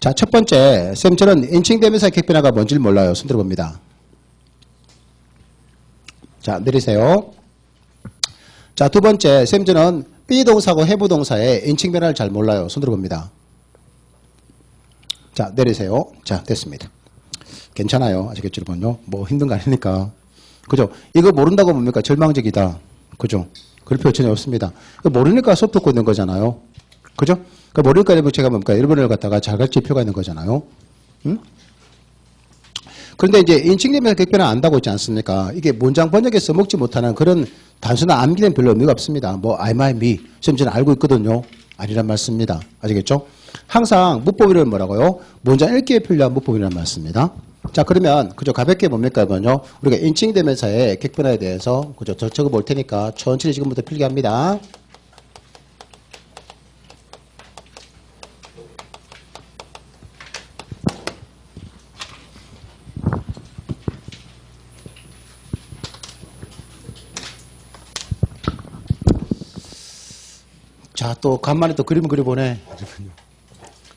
자, 첫 번째, 쌤, 저는 인칭되면서 객변화가 뭔지를 몰라요. 손 들어봅니다. 자, 내리세요. 자, 두 번째, 쌤, 저는 B동사고 해부동사의 인칭 변화를 잘 몰라요. 손 들어봅니다. 자, 내리세요. 자, 됐습니다. 괜찮아요. 아시겠죠, 여러분요? 뭐 힘든 거 아니니까. 그죠? 이거 모른다고 뭡니까? 절망적이다. 그죠? 그럴 전혀 없습니다. 이거 모르니까 수업 듣고 있는 거잖아요. 그죠? 그 모르니까 여러분 제가 뭡니까? 갖다가 잘 가르칠 필요가 있는 거잖아요. 응? 그런데 이제 인칭되면서 객변을 안다고 있지 않습니까? 이게 문장 번역에 써먹지 못하는 그런 단순한 암기는 별로 의미가 없습니다. 뭐, I, my, me. 쌤 저는 알고 있거든요. 아니란 말씀입니다. 아시겠죠? 항상 문법이란 뭐라고요? 문장 읽기에 필요한 문법이란 말씀입니다. 자, 그러면, 그죠? 가볍게 뭡니까, 이번요? 우리가 인칭되면서의 객변화에 대해서, 그죠? 저 적어 볼 테니까 천천히 지금부터 필기합니다. 자, 또 간만에 또 그림 그려보네.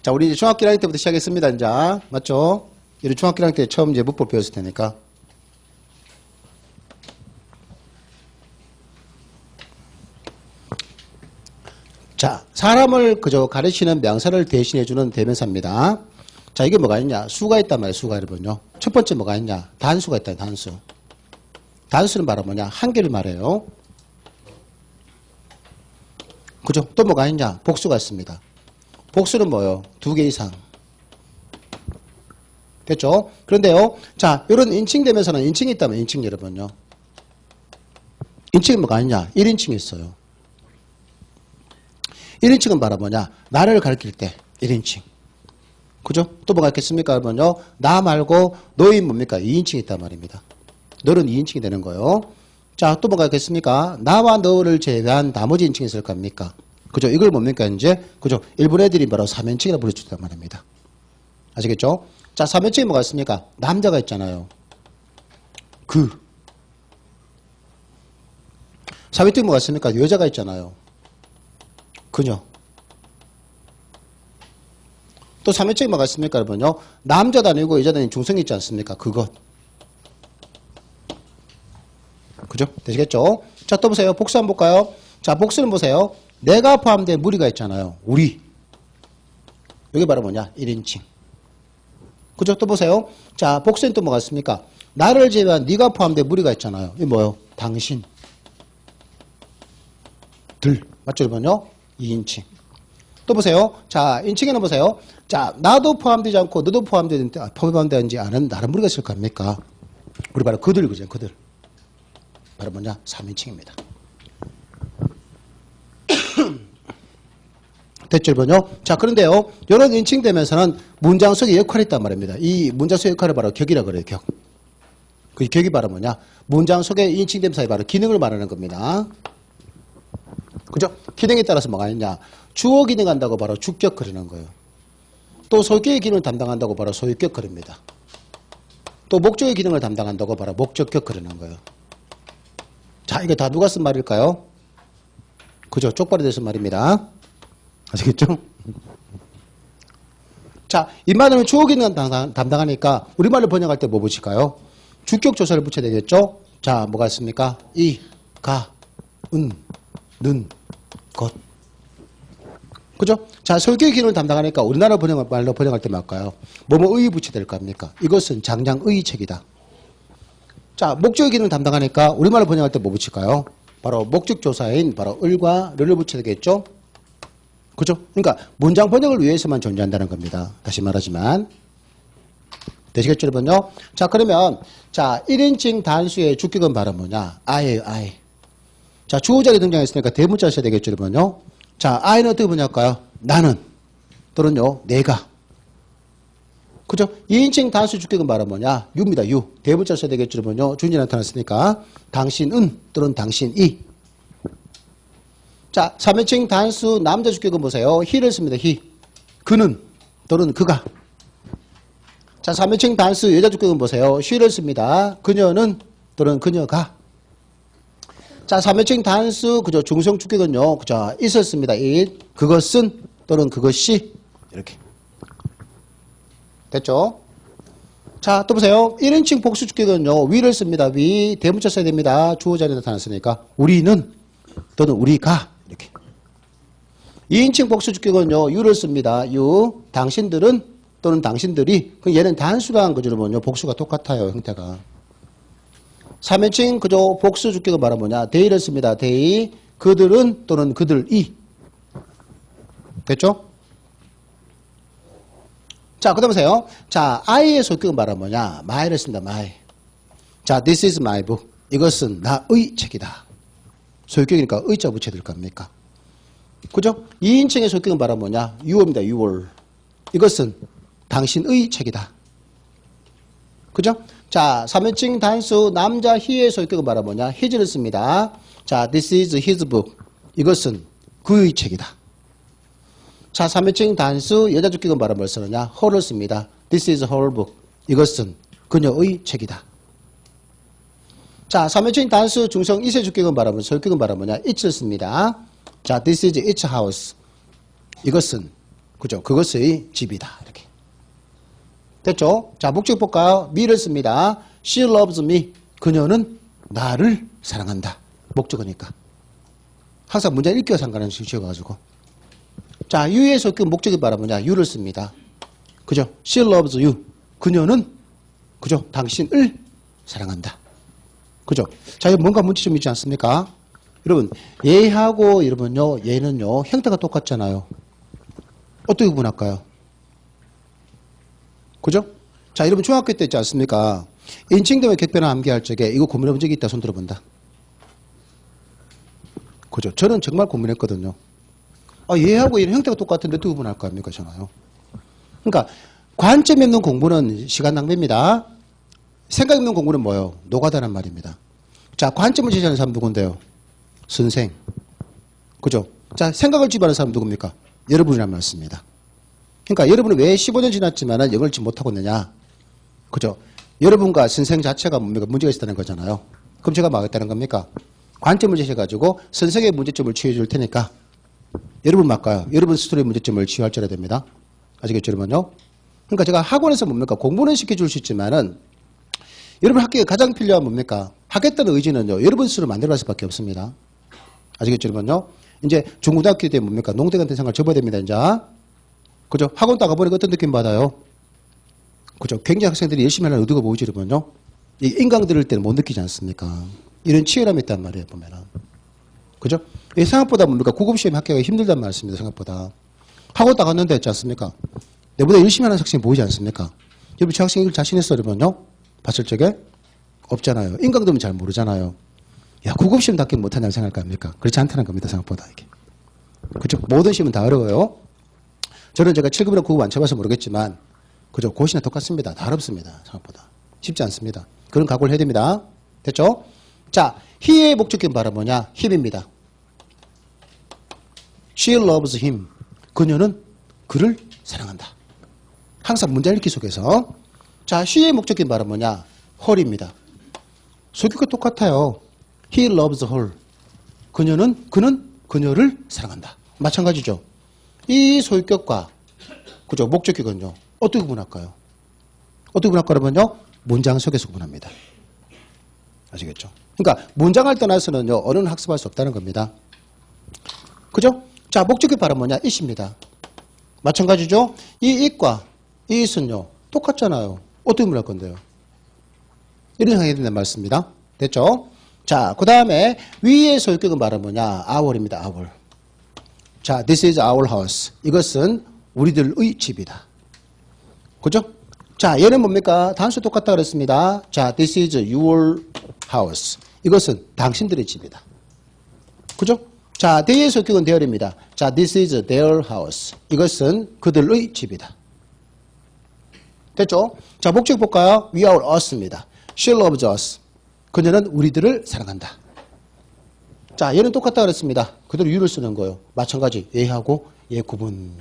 자, 우리 이제 중학교 1학년 때부터 시작했습니다, 이제. 맞죠? 우리 중학교 1학년 때 처음 이제 문법 배웠을 테니까. 자, 사람을 그저 가르치는 명사를 대신해주는 대명사입니다. 자, 이게 뭐가 있냐? 수가 있단 말이에요, 수가 여러분요. 첫 번째 뭐가 있냐? 단수가 있다, 단수. 단수는 바로 뭐냐? 한 개를 말해요. 그죠? 또 뭐가 있냐? 복수가 있습니다. 복수는 뭐요? 두 개 이상. 됐죠? 그런데요, 자, 이런 인칭 되면서는 인칭이 있다면 인칭 여러분요. 인칭이 뭐가 있냐? 1인칭이 있어요. 1인칭은 바로 뭐냐? 나를 가리킬 때 1인칭. 그죠? 또 뭐가 있겠습니까? 여러분요. 나 말고 너희 뭡니까? 2인칭이 있단 말입니다. 너는 2인칭이 되는 거요. 자, 또 뭐가 있겠습니까? 나와 너를 제외한 나머지 인칭이 있을 겁니까? 그죠? 이걸 뭡니까, 이제? 그죠? 일본 애들이 바로 3인칭이라 불러주단 말입니다. 아시겠죠? 자, 3인칭이 뭐가 있습니까? 남자가 있잖아요. 그. 4인칭이 뭐가 있습니까? 여자가 있잖아요. 그녀. 또 3인칭이 뭐가 있습니까, 여러분요? 남자도 아니고 여자도 아닌 중성이 있지 않습니까? 그것. 그죠? 되시겠죠? 자, 또 보세요. 복수 한번 볼까요? 자, 복수는 보세요. 내가 포함된 무리가 있잖아요. 우리. 여기 바로 뭐냐? 1인칭. 그죠? 또 보세요. 자, 복수는 또 뭐가 있습니까? 나를 제외한 네가 포함된 무리가 있잖아요. 이게 뭐예요? 당신. 들. 맞죠, 여러분요? 2인칭. 또 보세요. 자, 인칭에는 보세요. 자, 나도 포함되지 않고 너도 포함되지, 포함되지 않은 다른 무리가 있을 겁니까? 우리 바로 그들, 그죠? 그들. 바로 뭐냐? 3인칭입니다. 번요 자, 그런데요, 이런 인칭 되면서는 문장 속에 역할이 있단 말입니다. 이 문장 속의 역할을 바로 격이라 그래요, 격. 그 격이 바로 뭐냐? 문장 속에 인칭 되면서 바로 기능을 말하는 겁니다. 그죠? 기능에 따라서 뭐가 있냐? 주어 기능 한다고 바로 주격 그리는 거예요. 또 소격의 기능을 담당한다고 바로 소유격 그립니다. 또 목적의 기능을 담당한다고 바로 목적격 그리는 거예요. 자, 이거 다 누가 쓴 말일까요? 그죠? 쪽발이 돼서 말입니다. 아시겠죠? 자, 이 말은 주어 기능 담당, 담당하니까 우리말로 번역할 때 뭐 붙일까요? 주격 조사를 붙여야 되겠죠? 자, 뭐가 있습니까? 이, 가, 은, 는, 것. 그죠? 자, 설계 기능을 담당하니까 우리나라 번역, 말로 번역할 때 뭘까요? 뭐뭐 의 붙여야 될거 아닙니까? 이것은 장량의 책이다. 자, 목적의 기능을 담당하니까 우리말로 번역할 때 뭐 붙일까요? 바로 목적 조사인 바로 을과 를 붙여야 되겠죠? 그죠? 그러니까 문장 번역을 위해서만 존재한다는 겁니다. 다시 말하지만. 되시겠죠, 여러분요? 자, 그러면, 자, 1인칭 단수의 주격은 바로 뭐냐? 아예요, 아예. 자, 주어자리 등장했으니까 대문자 써야 되겠죠, 여러분요? 자, 아이는 어떻게 번역할까요? 나는. 또는요, 내가. 그죠? 2인칭 단수 주격은 바로 뭐냐? 유입니다, 유. 대문자 써야 되겠죠, 여러분요? 준이 나타났으니까. 당신은 또는 당신이. 자, 3인칭 단수 남자 주격은 보세요. he를 씁니다, he. 그는 또는 그가. 자, 3인칭 단수 여자 주격은 보세요. she를 씁니다. 그녀는 또는 그녀가. 자, 사면적인 단수, 그죠. 중성 주격은요, 그죠. 있었습니다. it. 그것은 또는 그것이 이렇게. 됐죠? 자, 또 보세요. 1인칭 복수 주격은요, 위를 씁니다. 위, 대문자 써야 됩니다. 주어 자리에 나타났으니까. 우리는 또는 우리가. 2인칭 복수 주격은요, 유를 씁니다. 유, 당신들은 또는 당신들이. 그 얘는 단수가 한 거죠. 복수가 똑같아요, 형태가. 3인칭 그죠 복수 주격은 말은 뭐냐? they를 씁니다. they. 그들은 또는 그들이. 됐죠? 자, 그 다음 보세요. 자, I의 소격은 말은 뭐냐? my를 씁니다. my. 자, this is my book. 이것은 나의 책이다. 소격이니까 의자 붙여야 될 겁니까? 그죠? 2인칭의 소격은 말은 뭐냐? you입니다. your. 이것은 당신의 책이다. 그죠? 자, 3인칭 단수 남자 he의 소격은 말은 뭐냐? his를 씁니다. 자, this is his book. 이것은 그의 책이다. 자, 3인칭 단수 여자 주격은 말은 뭘 쓰느냐? her를 씁니다. this is her book. 이것은 그녀의 책이다. 자, 3인칭 단수 중성 이세 주격은 말하면 소격은 말하면 뭐냐? it를 씁니다. 자, this is its house. 이것은 그죠? 그것의 집이다. 이렇게. 됐죠? 자, 목적 볼까요? me를 씁니다. She loves me. 그녀는 나를 사랑한다. 목적어니까. 항상 문제 읽기와 상관없이 지어가지고. 자, you의 속격 목적이 말하면 뭐냐? you를 씁니다. 그죠? She loves you. 그녀는 그죠? 당신을 사랑한다. 그죠? 자, 이거 뭔가 문제 좀 있지 않습니까? 여러분, 얘하고 여러분요, 얘는요, 형태가 똑같잖아요. 어떻게 구분할까요? 그죠? 자, 여러분 중학교 때 있지 않습니까? 인칭되면 객변을 암기할 적에 이거 고민해본 적이 있다 손 들어본다. 그죠? 저는 정말 고민했거든요. 아, 얘하고 얘는 형태가 똑같은데 어떻게 구분할 거 아닙니까? 잖아요. 그러니까 관점 있는 공부는 시간 낭비입니다. 생각 있는 공부는 뭐예요? 노가다란 말입니다. 자, 관점을 제시하는 사람 누군데요? 선생. 그죠? 자, 생각을 지배하는 사람 누굽니까? 여러분이란 말씀입니다. 그러니까 여러분은 왜 15년 지났지만 영어를 지금 못하고 있느냐? 그죠? 여러분과 선생 자체가 뭡니까? 문제가 있었다는 거잖아요. 그럼 제가 막겠다는 겁니까? 관점을 제시해가지고 선생의 문제점을 치유해 줄 테니까 여러분 막까요? 여러분 스스로의 문제점을 치유할 줄 알아야 됩니다. 아시겠죠, 여러분요? 그러니까 제가 학원에서 뭡니까? 공부는 시켜줄 수 있지만은 여러분 학교에 가장 필요한 뭡니까? 하겠다는 의지는요, 여러분 스스로 만들어 갈 수밖에 없습니다. 아시겠죠, 여러분요? 이제 중고등학교 때 뭡니까? 농대 같은 생활 접어야 됩니다, 이제. 그죠? 학원 나가보니까 어떤 느낌 받아요? 그죠? 굉장히 학생들이 열심히 하는 의도가 보이죠, 여러분요? 이 인강 들을 때는 못 느끼지 않습니까? 이런 치열함이 있단 말이에요, 보면은. 그죠? 이 생각보다 뭡니까? 구급시험 합격하기 힘들단 말씀입니다, 생각보다. 학원 나갔는데 했지 않습니까? 내보다 열심히 하는 학생이 보이지 않습니까? 여러분, 저 학생 이걸 자신 있어, 여러분요? 봤을 적에? 없잖아요. 인강 들으면 잘 모르잖아요. 야, 구급시험답게 못한다고 생각할 거 아닙니까? 그렇지 않다는 겁니다, 생각보다, 이게. 그죠? 모든 시험은 다 어려워요. 저는 제가 7급이나 9급 안 쳐봐서 모르겠지만, 그죠? 고시나 똑같습니다. 다 어렵습니다. 생각보다. 쉽지 않습니다. 그런 각오를 해야 됩니다. 됐죠? 자, he의 목적격은 바로 뭐냐? him입니다. She loves him. 그녀는 그를 사랑한다. 항상 문제 읽기 속에서. 자, she의 목적격은 바로 뭐냐? her입니다. 소격과 똑같아요. He loves her. 그녀는, 그는 그녀를 사랑한다. 마찬가지죠. 이 소유격과, 그죠, 목적격은요, 어떻게 구분할까요? 어떻게 구분할까요면요, 문장 속에서 구분합니다. 아시겠죠? 그러니까, 문장을 떠나서는요, 어느 학습할 수 없다는 겁니다. 그죠? 자, 목적격 발음 뭐냐? it입니다. 마찬가지죠? 이 it과 이 it은요, 똑같잖아요. 어떻게 구분할 건데요? 이런 상황이 된다는 말씀입니다. 됐죠? 자, 그 다음에 위의 소유격은 말은 뭐냐? our입니다. our. 자, this is our house. 이것은 우리들의 집이다. 그죠? 자, 얘는 뭡니까? 단수 똑같다 그랬습니다. 자, this is your house. 이것은 당신들의 집이다. 그죠? 자, the의 소유격은 their입니다. 자, this is their house. 이것은 그들의 집이다. 됐죠? 자, 목적 볼까요? We are us입니다. She loves us. 그녀는 우리들을 사랑한다. 자, 얘는 똑같다 그랬습니다. 그대로 you를 쓰는 거예요. 마찬가지. 얘하고 얘 구분.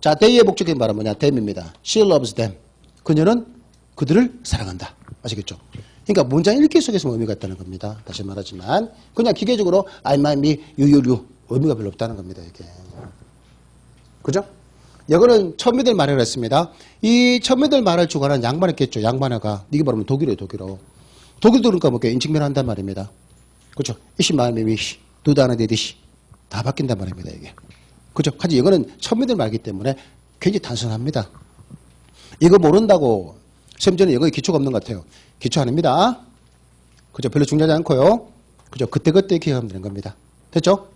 자, they의 목적인 말은 뭐냐? them입니다. She loves them. 그녀는 그들을 사랑한다. 아시겠죠? 그러니까 문장 읽기 속에서 의미가 있다는 겁니다. 다시 말하지만 그냥 기계적으로 I, my, me, you, you, you 의미가 별로 없다는 겁니다. 이게. 그죠? 이거는 천미들 말을 했습니다. 이 천미들 말을 주관한 양반했겠죠. 양반아가. 이게 말하면 독일어예요, 독일어. 독일도 그러니까 뭐 인칭면 한단 말입니다. 그죠? 이시 마음이 미시, 두다나 데디시. 다 바뀐단 말입니다, 이게. 그죠? 하지 이거는 천미들 말이기 때문에 굉장히 단순합니다. 이거 모른다고 시험전에 이거에 기초가 없는 것 같아요. 기초 아닙니다. 그죠? 별로 중요하지 않고요. 그죠? 그때그때 기억하면 되는 겁니다. 됐죠?